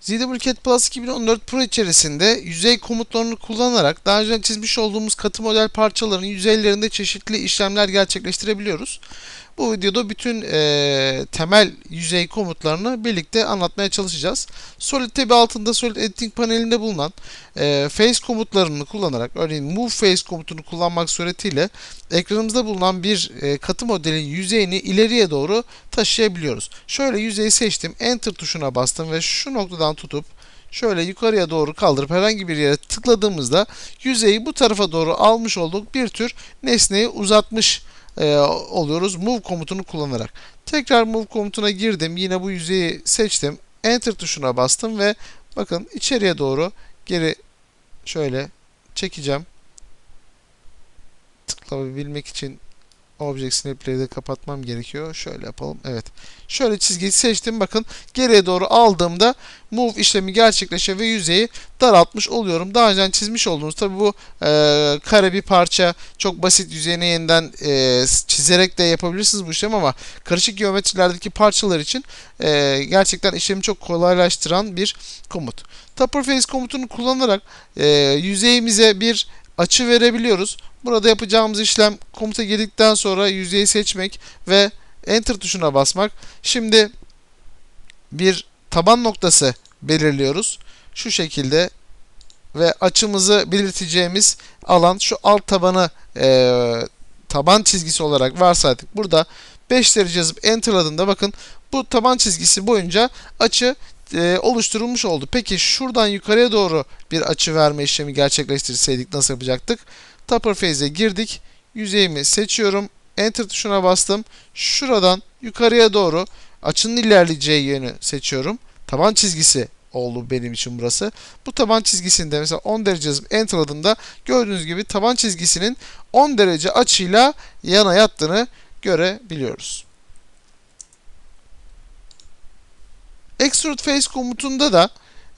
ZWCAT Plus 2014 Pro içerisinde yüzey komutlarını kullanarak daha önce çizmiş olduğumuz katı model parçaların yüzeylerinde çeşitli işlemler gerçekleştirebiliyoruz. Bu videoda bütün eee, temel yüzey komutlarını birlikte anlatmaya çalışacağız. Solid Tab altında Solid Editing panelinde bulunan eee, Face komutlarını kullanarak örneğin Move Face komutunu kullanmak suretiyle ekranımızda bulunan bir eee, katı modelin yüzeyini ileriye doğru taşıyabiliyoruz. Şöyle yüzeyi seçtim. Enter tuşuna bastım ve şu noktadan tutup şöyle yukarıya doğru kaldırıp herhangi bir yere tıkladığımızda yüzeyi bu tarafa doğru almış olduk. Bir tür nesneyi uzatmış e, oluyoruz move komutunu kullanarak. Tekrar move komutuna girdim. Yine bu yüzeyi seçtim. Enter tuşuna bastım ve bakın içeriye doğru geri şöyle çekeceğim. Tıklayabilmek için Object Snap'leri de kapatmam gerekiyor. Şöyle yapalım. Evet. Şöyle çizgiyi seçtim. Bakın geriye doğru aldığımda move işlemi gerçekleşiyor ve yüzeyi daraltmış oluyorum. Daha önce çizmiş olduğunuz tabi bu e, kare bir parça çok basit yüzeyine yeniden e, çizerek de yapabilirsiniz bu işlemi ama karışık geometrilerdeki parçalar için e, gerçekten işlemi çok kolaylaştıran bir komut. Tupper Face komutunu kullanarak e, yüzeyimize bir açı verebiliyoruz. Burada yapacağımız işlem komuta girdikten sonra yüzeyi seçmek ve Enter tuşuna basmak. Şimdi bir taban noktası belirliyoruz. Şu şekilde ve açımızı belirteceğimiz alan şu alt tabanı e, taban çizgisi olarak varsaydık. Burada 5 derece yazıp enterladığında bakın bu taban çizgisi boyunca açı e, oluşturulmuş oldu. Peki şuradan yukarıya doğru bir açı verme işlemi gerçekleştirseydik nasıl yapacaktık? Tupper Phase'e girdik. Yüzeyimi seçiyorum. Enter tuşuna bastım. Şuradan yukarıya doğru açının ilerleyeceği yönü seçiyorum. Taban çizgisi oldu benim için burası. Bu taban çizgisinde mesela 10 derece yazıp enterladığımda gördüğünüz gibi taban çizgisinin 10 derece açıyla yana yattığını görebiliyoruz. Extrude Face komutunda da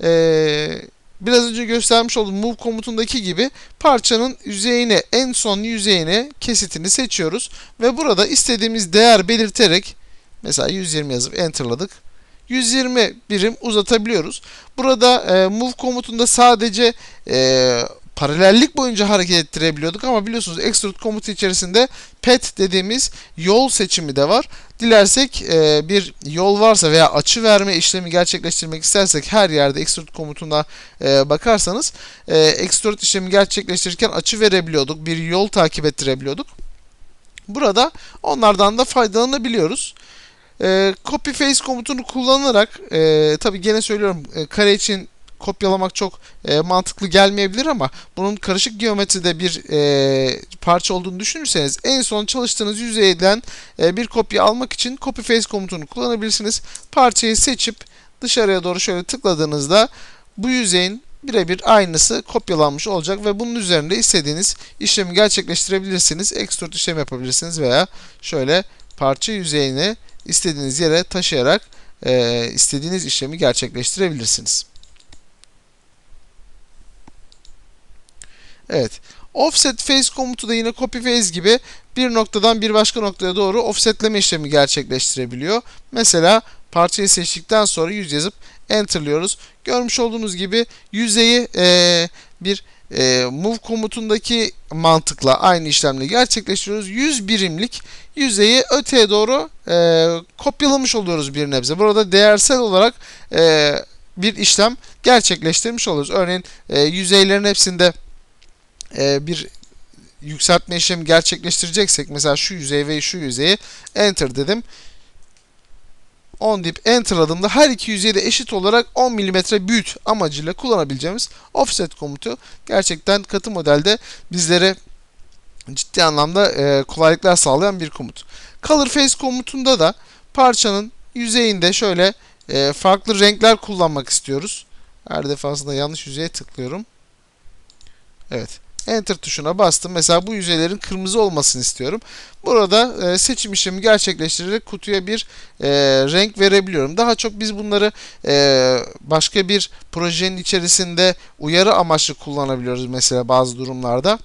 eee, biraz önce göstermiş olduğum Move komutundaki gibi parçanın yüzeyine en son yüzeyine kesitini seçiyoruz ve burada istediğimiz değer belirterek mesela 120 yazıp enterladık. 120 birim uzatabiliyoruz. Burada e, move komutunda sadece e, paralellik boyunca hareket ettirebiliyorduk ama biliyorsunuz extrude komutu içerisinde pet dediğimiz yol seçimi de var. Dilersek e, bir yol varsa veya açı verme işlemi gerçekleştirmek istersek her yerde extrude komutuna e, bakarsanız e, extrude işlemi gerçekleştirirken açı verebiliyorduk. Bir yol takip ettirebiliyorduk. Burada onlardan da faydalanabiliyoruz. E, copy paste komutunu kullanarak e, tabi gene söylüyorum e, kare için kopyalamak çok e, mantıklı gelmeyebilir ama bunun karışık geometride bir e, parça olduğunu düşünürseniz en son çalıştığınız yüzeyden e, bir kopya almak için copy paste komutunu kullanabilirsiniz. Parçayı seçip dışarıya doğru şöyle tıkladığınızda bu yüzeyin birebir aynısı kopyalanmış olacak ve bunun üzerinde istediğiniz işlemi gerçekleştirebilirsiniz. Extrude işlemi yapabilirsiniz veya şöyle parça yüzeyini istediğiniz yere taşıyarak e, istediğiniz işlemi gerçekleştirebilirsiniz. Evet. Offset face komutu da yine copy face gibi bir noktadan bir başka noktaya doğru offsetleme işlemi gerçekleştirebiliyor. Mesela parçayı seçtikten sonra yüz yazıp enterlıyoruz. Görmüş olduğunuz gibi yüzeyi e, bir e, move komutundaki mantıkla aynı işlemle gerçekleştiriyoruz. 100 birimlik yüzeyi öteye doğru e, kopyalamış oluyoruz bir nebze. Burada değersel olarak e, bir işlem gerçekleştirmiş oluyoruz. Örneğin e, yüzeylerin hepsinde e, bir yükseltme işlemi gerçekleştireceksek mesela şu yüzey ve şu yüzeyi enter dedim. 10 deyip enterladığımda her iki yüzeyi de eşit olarak 10 mm büyüt amacıyla kullanabileceğimiz offset komutu gerçekten katı modelde bizlere ciddi anlamda e, kolaylıklar sağlayan bir komut. Color face komutunda da parçanın yüzeyinde şöyle e, farklı renkler kullanmak istiyoruz. Her defasında yanlış yüzeye tıklıyorum. Evet. Enter tuşuna bastım. Mesela bu yüzeylerin kırmızı olmasını istiyorum. Burada e, seçim işlemi gerçekleştirerek kutuya bir e, renk verebiliyorum. Daha çok biz bunları e, başka bir projenin içerisinde uyarı amaçlı kullanabiliyoruz mesela bazı durumlarda.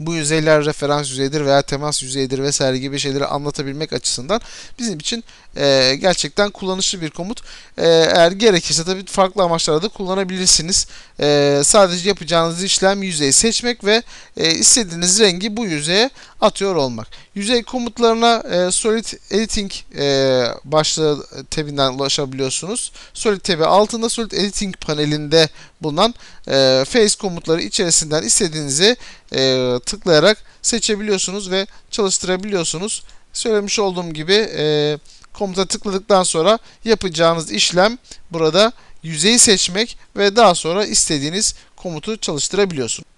Bu yüzeyler referans yüzeyidir veya temas yüzeyidir vesaire gibi şeyleri anlatabilmek açısından bizim için e, gerçekten kullanışlı bir komut. E, eğer gerekirse tabii farklı amaçlarda da kullanabilirsiniz. E, sadece yapacağınız işlem yüzeyi seçmek ve e, istediğiniz rengi bu yüzeye atıyor olmak. Yüzey komutlarına e, Solid Editing e, başlığı tabinden ulaşabiliyorsunuz. Solid tabi altında Solid Editing panelinde bulunan e, face komutları içerisinden istediğinizi e, tıklayarak seçebiliyorsunuz ve çalıştırabiliyorsunuz. Söylemiş olduğum gibi e, komuta tıkladıktan sonra yapacağınız işlem burada yüzeyi seçmek ve daha sonra istediğiniz komutu çalıştırabiliyorsunuz.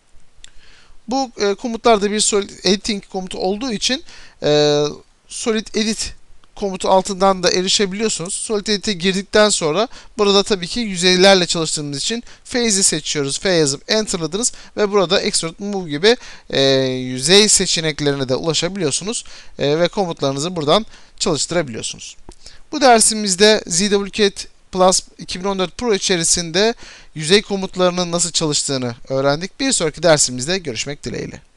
Bu e, komutlarda bir Solid Editing komutu olduğu için e, Solid Edit komutu altından da erişebiliyorsunuz. Solid Edit'e girdikten sonra burada tabii ki yüzeylerle çalıştığımız için Phase'i seçiyoruz. F yazıp Enter'ladınız ve burada Extrude Move gibi e, yüzey seçeneklerine de ulaşabiliyorsunuz e, ve komutlarınızı buradan çalıştırabiliyorsunuz. Bu dersimizde ZWCAT Plus 2014 Pro içerisinde yüzey komutlarının nasıl çalıştığını öğrendik. Bir sonraki dersimizde görüşmek dileğiyle.